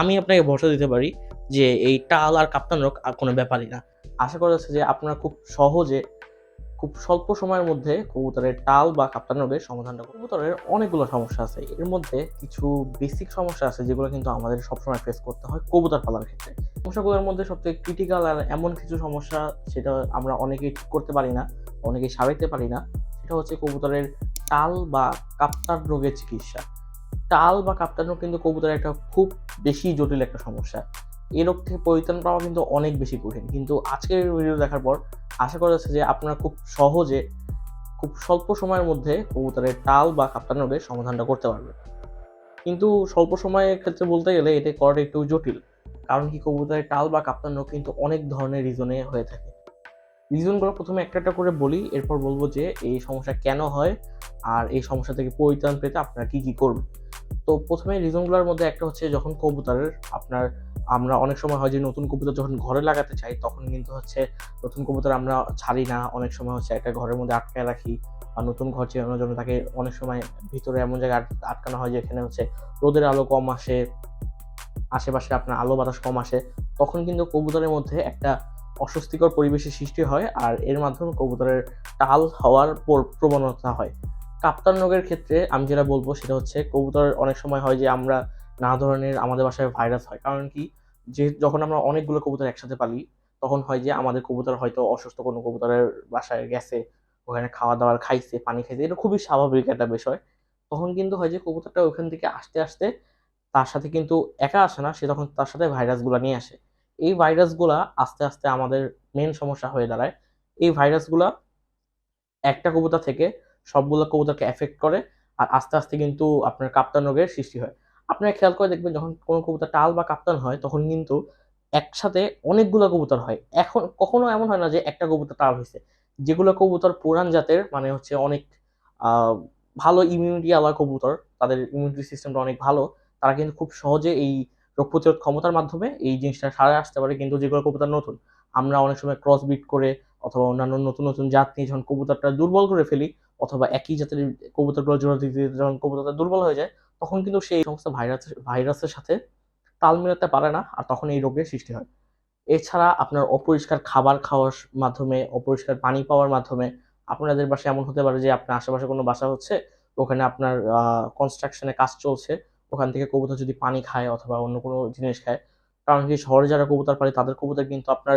আমি আপনাকে ভরসা দিতে পারি যে এই টাল আর কাপ্তান রোগ আর কোনো ব্যাপারই না। আশা করা যাচ্ছে যে আপনারা খুব সহজে, খুব স্বল্প সময়ের মধ্যে কবুতরের টাল বা কাপ্তান রোগের সমাধানটা কবুতরের অনেকগুলো সমস্যা আছে। এর মধ্যে কিছু বেসিক সমস্যা আছে যেগুলো কিন্তু আমাদের সবসময় ফেস করতে হয় কবুতর পালার ক্ষেত্রে। সমস্যাগুলোর মধ্যে সবথেকে ক্রিটিক্যাল আর এমন কিছু সমস্যা সেটা আমরা অনেকেই ঠিক করতে পারি না, অনেকেই সারাইতে পারি না। সেটা হচ্ছে কবুতরের টাল বা কাপ্তান রোগের চিকিৎসা। টাল বা কাপ্তান রোগ কিন্তু কবুতরের একটা খুব বেশি জটিল একটা সমস্যা। এই রোগ থেকে পরিত্রাণ পাওয়া কিন্তু অনেক বেশি কঠিন। কিন্তু আজকের ভিডিও দেখার পর আশা করা যাচ্ছে যে আপনারা খুব সহজে, খুব স্বল্প সময়ের মধ্যে কবুতরের টাল বা কাপ্তান রোগের সমাধানটা করতে পারবে কিন্তু স্বল্প সময়ের ক্ষেত্রে বলতে গেলে এটা করাটা একটু জটিল। কারণ কি কবুতরের টাল বা কাপ্তান রোগ কিন্তু অনেক ধরনের রিজনে হয়ে থাকে। রিজনগুলো প্রথমে একটা একটা করে বলি, এরপর বলব যে এই সমস্যা কেন হয় আর এই সমস্যা থেকে পরিত্রাণ পেতে আপনারা কি কি করবেন। তো প্রথমে রিজনগুলোর মধ্যে একটা হচ্ছে যখন কবুতরের আপনার, আমরা অনেক সময় হয় যে নতুন কবুতর যখন ঘরে লাগাতে চাই, তখন কিন্তু হচ্ছে নতুন কবুতর আমরা ছাড়ি না। অনেক সময় হচ্ছে একটা ঘরের মধ্যে আটকায় রাখি বা নতুন ঘর চেনানোর জন্য তাকে অনেক সময় ভিতরে এমন জায়গায় আট- আটকানো হয় যেখানে হচ্ছে রোদের আলো কম আসে, আশেপাশে আপনার আলো বাতাস কম আসে। তখন কিন্তু কবুতরের মধ্যে একটা অস্বস্তিকর পরিবেশের সৃষ্টি হয় আর এর মাধ্যমে কবুতরের টাল হওয়ার পর- প্রবণতা হয়। কাপ্তান রোগের ক্ষেত্রে আমি যেটা বলব সেটা হচ্ছে কবুতর অনেক সময় হয় যে আমরা নানা ধরনের আমাদের বাসায় ভাইরাস হয়। কারণ কি? যে যখন আমরা অনেকগুলো কবুতর একসাথে পালি, তখন হয় যে আমাদের কবুতর হয়তো অসুস্থ কোনো কবুতরের বাসায় গেছে, ওখানে খাওয়া দাওয়ার খাইছে, পানি খাইছে, এটা খুবই স্বাভাবিক একটা বিষয়। তখন কিন্তু হয় যে কবুতরটা ওখান থেকে আসতে আসতে তার সাথে কিন্তু একা আসে না, সে তখন তার সাথে ভাইরাসগুলো নিয়ে আসে। এই ভাইরাসগুলা আস্তে আস্তে আমাদের মেন সমস্যা হয়ে দাঁড়ায়। এই ভাইরাসগুলা একটা কবুতর থেকে সবগুলো কবুতরকে এফেক্ট করে আর আস্তে আস্তে কিন্তু আপনার কাপ্তান রোগের সৃষ্টি হয়। আপনারা খেয়াল করে দেখবেন, যখন কোনো কবুতর টাল বা কাপ্তান হয়, তখন কিন্তু একসাথে অনেকগুলো কবুতর হয়। এখন কখনো এমন হয় না যে একটা কবুতর টাল হয়েছে। যেগুলো কবুতর পুরান জাতের মানে হচ্ছে অনেক ভালো ইমিউনিটি আলা কবুতর, তাদের ইমিউনিটি সিস্টেমটা অনেক ভালো, তারা কিন্তু খুব সহজে এই রোগ প্রতিরোধ ক্ষমতার মাধ্যমে এই জিনিসটা সারে আসতে পারে, কিন্তু যেগুলো কবুতর নতুন, আমরা অনেক সময় ক্রস বিট করে অথবা অন্যান্য নতুন নতুন জাত নিয়ে যখন কবুতরটা দুর্বল করে ফেলি অথবা একই জাতের কবুতরগুলো দিতে দিতে যখন কবুতরটা দুর্বল হয়ে যায়, তখন কিন্তু সেই সমস্ত ভাইরাস ভাইরাসের সাথে তাল মেলাতে পারে না আর তখন এই রোগের সৃষ্টি হয়। এছাড়া আপনার অপরিষ্কার খাবার খাওয়ার মাধ্যমে, অপরিষ্কার পানি পাওয়ার মাধ্যমে আপনাদের বাসায় এমন হতে পারে যে আপনার আশেপাশে কোনো বাসা হচ্ছে, ওখানে আপনার কনস্ট্রাকশনে কাজ চলছে ওখান থেকে কবুতর যদি পানি খায় অথবা অন্য কোনো জিনিস খায়, কারণ কি শহরে যারা কবুতর পারে তাদের কবুতর কিন্তু আপনার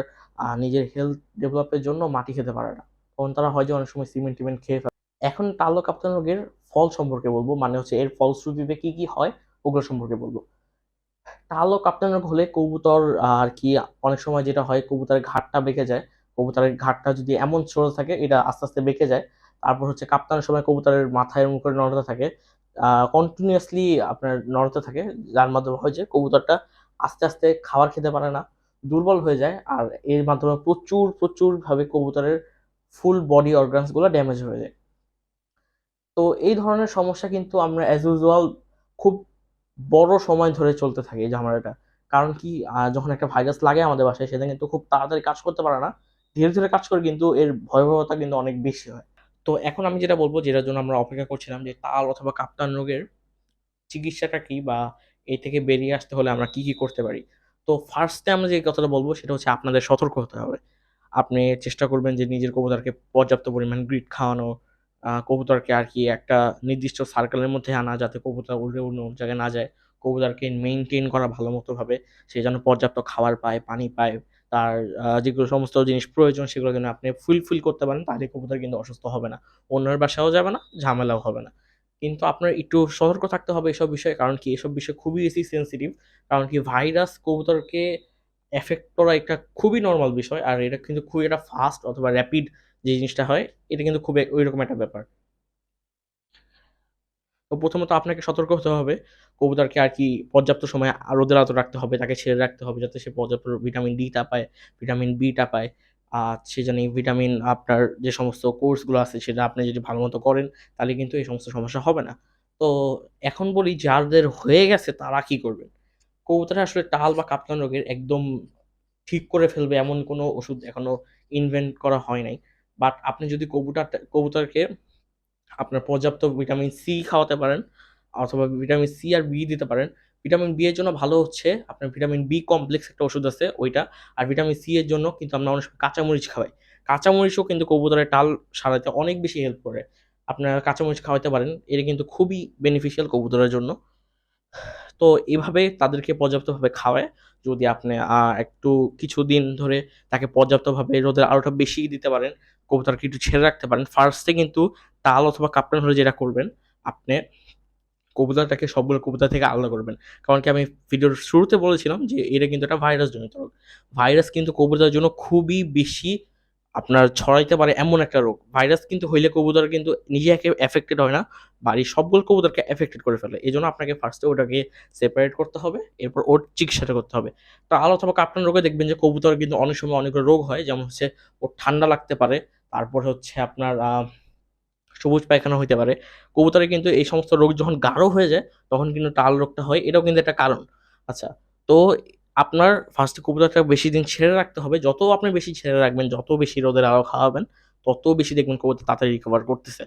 নিজের হেলথ ডেভেলপের জন্য মাটি খেতে পারে না। তখন তারা হয় যে অনেক সময় সিমেন্ট টিমেন্ট খেয়ে ফেলে। এখন টালো কাপ্তান রোগের ফল সম্পর্কে বলব মানে হচ্ছে এর ফলশ্রুতিতে কি কি হয় ওগুলো সম্পর্কে বলব। টালো কাপ্তান রোগ হলে কবুতর, আর কি, অনেক সময় যেটা হয় কবুতরের ঘাটটা বেঁকে যায়। কবুতরের ঘাটটা যদি এমন ছোট থাকে, এটা আস্তে আস্তে বেঁকে যায়। তারপর হচ্ছে কাপ্তানের সময় কবুতরের মাথায় মুখে নড়তে থাকে। কন্টিনিউয়াসলি আপনার নড়তে থাকে, যার মাধ্যমে হয় যে কবুতরটা আস্তে আস্তে খাবার খেতে পারে না, দুর্বল হয়ে যায়, আর এর মাধ্যমে প্রচুর প্রচুর ভাবে কবুতরের ফুল বডি অর্গানসগুলো ড্যামেজ হয়ে যায়। তো এই ধরনের সমস্যা কিন্তু আমরা অ্যাজ ইউজুয়াল খুব বড় সময় ধরে চলতে থাকে এই ঝামেলাটা। কারণ কি যখন একটা ভাইরাস লাগে আমাদের বাসায় সেটা কিন্তু খুব তাড়াতাড়ি কাজ করতে পারে না, ধীরে ধীরে কাজ করে কিন্তু এর ভয়াবহতা কিন্তু অনেক বেশি হয়। তো এখন আমি যেটা বলব, যেটার জন্য আমরা অপেক্ষা করছিলাম যে তাল অথবা কাপ্তান রোগের চিকিৎসাটা কি বা এই থেকে বেরিয়ে আসতে হলে আমরা কি কি করতে পারি? তো ফার্স্টে আমরা যে কথাটা বলব সেটা হচ্ছে আপনাদের সতর্ক হতে হবে। আপনি চেষ্টা করবেন যে নিজের কবুতরকে পর্যাপ্ত পরিমাণ গ্রিড খাওয়ানো কবুতরকে আর কি একটা নির্দিষ্ট সার্কেলের মধ্যে আনা যাতে কবুতর উড়ে অন্য জায়গায় না যায়। কবুতরকে মেনটেন করা ভালো মতো ভাবে সে যেন পর্যাপ্ত খাবার পায়, পানি পায় তার যেগুলো সমস্ত জিনিস প্রয়োজন সেগুলো যেন আপনি ফুলফিল করতে পারেন, তাহলে কবুতর কিন্তু অসুস্থ হবে না। অন্যের বাসাও যাবে না, ঝামেলাও হবে না। কিন্তু আপনার একটু সতর্ক থাকতে হবে এসব বিষয়ে, কারণ কি এসব বিষয় খুবই বেশি সেন্সিটিভ কারণ কি ভাইরাস কবুতরকে এফেক্ট করা একটা খুবই নর্মাল বিষয়, আর এটা কিন্তু খুবই একটা ফাস্ট অথবা র্যাপিড যে জিনিসটা হয়, এটা কিন্তু খুব ওই রকম একটা ব্যাপার। তো প্রথমত আপনাকে সতর্ক হতে হবে। কবুতরকে আর কি পর্যাপ্ত সময় রোদের আলো রাখতে হবে, তাকে ছেড়ে রাখতে হবে যাতে সে পর্যাপ্ত ভিটামিন ডিটা পায় ভিটামিন বিটা পায়। আর সে জানি ভিটামিন আপনার যে সমস্ত কোর্সগুলো আছে সেটা আপনি যদি ভালো মতো করেন, তাহলে কিন্তু এই সমস্ত সমস্যা হবে না। তো এখন বলি যাদের হয়ে গেছে তারা কি করবেন? কবুতরে আসলে টাল বা কাপ্তান রোগের একদম ঠিক করে ফেলবে এমন কোনো ওষুধ এখনও ইনভেন্ট করা হয় নাই। বাট আপনি যদি কবুতর কবুতরকে আপনার পর্যাপ্ত ভিটামিন সি খাওয়াতে পারেন, অথবা ভিটামিন সি আর বি দিতে পারেন। ভিটামিন বি এর জন্য ভালো হচ্ছে, আপনার ভিটামিন বি কমপ্লেক্স একটা ওষুধ আছে ওইটা। আর ভিটামিন সি এর জন্য কিন্তু আমরা অনেক সময় কাঁচামরিচ খাওয়াই। কাঁচামরিচও কিন্তু কবুতরের টাল সারাতে অনেক বেশি হেল্প করে। আপনারা কাঁচামরিচ খাওয়াতে পারেন, এটা কিন্তু খুবই বেনিফিশিয়াল কবুতরের জন্য। তো এভাবে তাদেরকে পর্যাপ্তভাবে খাওয়ায়। যদি আপনি একটু একটু কিছুদিন ধরে তাকে পর্যাপ্তভাবে রোদের আলোটা বেশি দিতে পারেন, কবুতরকে একটু ছেড়ে রাখতে পারেন। ফার্স্টে কিন্তু তাল অথবা কাপ্তান হলে যেটা করবেন, আপনি কবুতরটাকে সবগুলো কবুতর থেকে আলাদা করবেন। কারণ কি আমি ভিডিওর শুরুতে বলেছিলাম যে এটা কিন্তু একটা ভাইরাস জনিত রোগ। ভাইরাস কিন্তু কবুতরের জন্য খুবই বেশি আপনার ছড়াইতে পারে এমন একটা রোগ। ভাইরাস কিন্তু হইলে কবুতর কিন্তু নিজে একে এফেক্টেড হয় না, বাড়ির সবগুলো কবুতরকে এফেক্টেড করে ফেলে। এই জন্য আপনাকে ফার্স্টে ওটাকে সেপারেট করতে হবে, এরপর ওর চিকিৎসাটা করতে হবে। তো আলো অথবা কাপ্তান রোগে দেখবেন যে কবুতর কিন্তু অনেক সময় অনেকগুলো রোগ হয়, যেমন হচ্ছে ওর ঠান্ডা লাগতে পারে, তারপর হচ্ছে আপনার সবুজ পায়খানা হইতে পারে। কবুতরে কিন্তু এই সমস্ত রোগ যখন গাঢ় হয়ে যায়, তখন কিন্তু টাল রোগটা হয়। এটাও কিন্তু একটা কারণ। আচ্ছা তো আপনার ফার্স্টে কবুতরটা বেশি দিন ছেড়ে রাখতে হবে। যত আপনি বেশি ছেড়ে রাখবেন, যত বেশি রোদের আলো খাওয়াবেন, তত বেশি দেখবেন কবুতর তাড়াতাড়ি রিকভার করতেছে।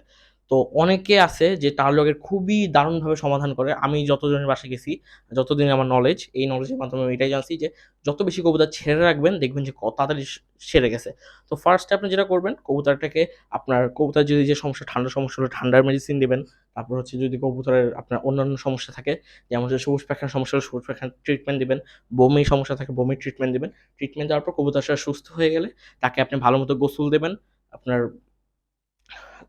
তো অনেকে আছে যে টাল রোগের খুবই দারুণভাবে সমাধান করে। আমি যতজনের বাসায় গেছি, যতদিন আমার নলেজ এই নলেজের মাধ্যমে আমি এটাই জানছি যে যত বেশি কবুতর ছেড়ে রাখবেন, দেখবেন যে তাড়াতাড়ি সেরে গেছে। তো ফার্স্টে আপনি যেটা করবেন, কবুতরটাকে আপনার কবুতর যদি যে সমস্যা, ঠান্ডার সমস্যা হলে, ঠান্ডার মেডিসিন দেবেন, তারপর হচ্ছে যদি কবুতরের আপনার অন্যান্য সমস্যা থাকে, যেমন হচ্ছে সবুজ পাখার সমস্যা হলে, সবুজ পাখার ট্রিটমেন্ট দেবেন, বমি সমস্যা থাকে, বমির ট্রিটমেন্ট দিবেন। ট্রিটমেন্ট দেওয়ার পর কবুতরটা সুস্থ হয়ে গেলে তাকে আপনি ভালো মতো গোসল দেবেন, আপনার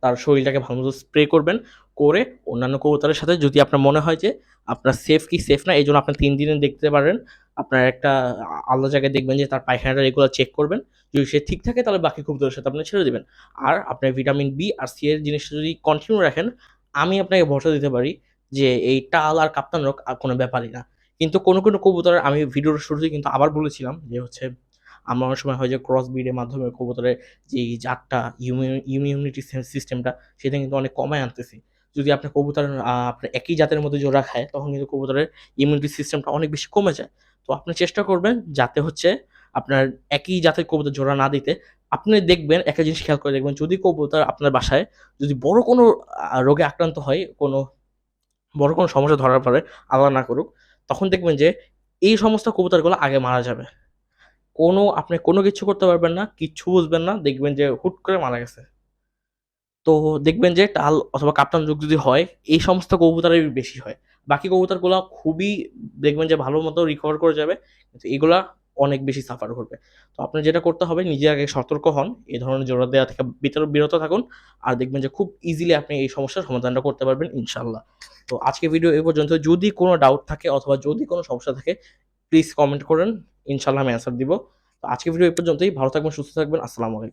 তার শরীরটাকে ভালো মতো স্প্রে করবেন, করে অন্যান্য কবুতরের সাথে যদি আপনার মনে হয় যে আপনার সেফ কি সেফ না, এই জন্য আপনি তিন দিনে দেখতে পারেন। আপনার একটা আলাদা জায়গায় দেখবেন যে তার পায়খানাটা রেগুলার চেক করবেন। যদি সে ঠিক থাকে, তাহলে বাকি কবুতরের সাথে আপনি ছেড়ে দেবেন। আর আপনার ভিটামিন বি আর সি এর জিনিসটা যদি কন্টিনিউ রাখেন, আমি আপনাকে ভরসা দিতে পারি যে এই টাল আর কাপ্তান রোগ কোনো ব্যাপারই না। কিন্তু কোনো কোনো কবুতরের, আমি ভিডিওর শুরুতে কিন্তু আবার বলেছিলাম যে হচ্ছে আমরা অনেক সময় হয় যে ক্রস ব্রিডের মাধ্যমে কবুতরের যে জাতটা ইমিউনিটি সিস্টেমটা সেটা কিন্তু অনেক কমায় আনতেছি। যদি আপনি কবুতর আপনার একই জাতের মধ্যে জোড়া খায়, তখন কিন্তু কবুতরের ইমিউনিটি সিস্টেমটা অনেক বেশি কমে যায়। তো আপনি চেষ্টা করবেন যাতে হচ্ছে আপনার একই জাতের কবুতর জোড়া না দিতে। আপনি দেখবেন একটা জিনিস খেয়াল করে দেখবেন, যদি কবুতর আপনার বাসায় যদি বড় কোনো রোগে আক্রান্ত হয়, কোনো বড় কোনো সমস্যা ধরার পরে আলাদা না করুক, তখন দেখবেন যে এই সমস্ত কবুতরগুলো আগে মারা যাবে। কোনো, আপনি কোনো কিছু করতে পারবেন না, কিচ্ছু বুঝবেন না, দেখবেন যে হুট করে মারা গেছে। তো দেখবেন যে টাল অথবা কাপ্তান যুগ যদি হয়, এই সমস্ত কবুতরের বেশি হয়। বাকি কবুতরগুলো খুবই দেখবেন যে ভালো মতো রিকভার করে যাবে, কিন্তু এগুলা অনেক বেশি সাফার করবে। তো আপনি যেটা করতে হবে, নিজে আগে সতর্ক হন, এই ধরনের জোড়া দেওয়া থেকে বিতর- বিরত থাকুন, আর দেখবেন যে খুব ইজিলি আপনি এই সমস্যার সমাধানটা করতে পারবেন ইনশাল্লাহ তো আজকে ভিডিও এ পর্যন্ত যদি কোনো ডাউট থাকে অথবা যদি কোনো সমস্যা থাকে প্লিজ কমেন্ট করেন। ইনশাল্লাহ আমি অ্যান্সার দিব। তো আজকে ভিডিও এই পর্যন্তই। ভালো থাকবেন, সুস্থ থাকবেন। আসসালামু আলাইকুম।